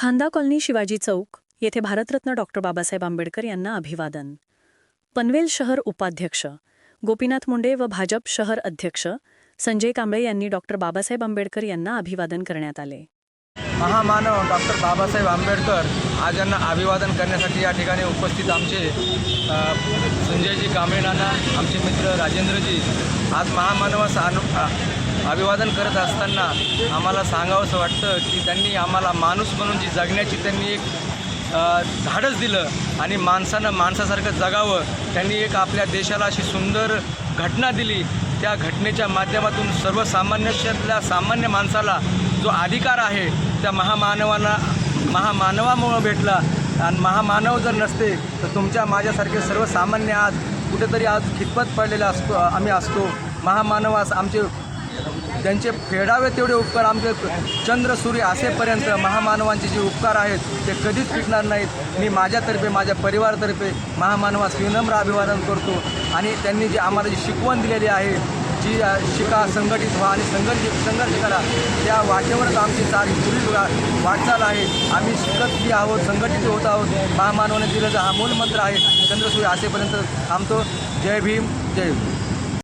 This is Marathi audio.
खांदा कॉलनी शिवाजी चौक येथे भारतरत्न डॉक्टर बाबासाहेब आंबेडकर यांना अभिवादन. पनवेल शहर उपाध्यक्ष गोपीनाथ मुंडे व भाजप शहर अध्यक्ष संजय कांबळे यांनी डॉक्टर बाबासाहेब आंबेडकर यांना अभिवादन करण्यात आले. महामानव डॉक्टर बाबासाहेब आंबेडकर आज यांना अभिवादन करण्यासाठी या ठिकाणी उपस्थित आमचे संजयजी कांबळे नाना आमचे मित्र राजेंद्रजी. आज महामानवास अनु अभिवादन करत असताना आम्हाला सांगावंसं वाटतं की त्यांनी आम्हाला माणूस म्हणून जी जगण्याची त्यांनी एक अ, धाडस दिलं आणि माणसानं माणसासारखं जगावं. त्यांनी एक आपल्या देशाला अशी सुंदर घटना दिली. त्या घटनेच्या माध्यमातून सर्वसामान्यातल्या सामान्य माणसाला जो अधिकार आहे त्या महामानवाला महामानवामुळं भेटला. आणि महामानव जर नसते तर तुमच्या माझ्यासारखे सर्वसामान्य आज कुठेतरी आज खितपत पडलेला असतो आम्ही असतो. महामानवास आमचे त्यांचे फेडावे तेवढे उपकार आमचे चंद्र सूर्य असेपर्यंत महामानवांचे जे उपकार आहेत ते कधीच फिटणार नाहीत. मी माझ्यातर्फे माझ्या परिवारातर्फे महामानवास विनम्र अभिवादन करतो. आणि त्यांनी जी आम्हाला जी शिकवण दिलेली आहे जी शिका संघटित व्हा आणि संघर्ष संघर्ष करा त्या वाटेवरच आमची सारी पुढील वाटचाल आहे. आम्ही शिकतही आहोत संघटित होत आहोत. महामानवाने दिलेला हा मूलमंत्र आहे चंद्रसूर्य असेपर्यंत थांबतो जय भीम जय भीम.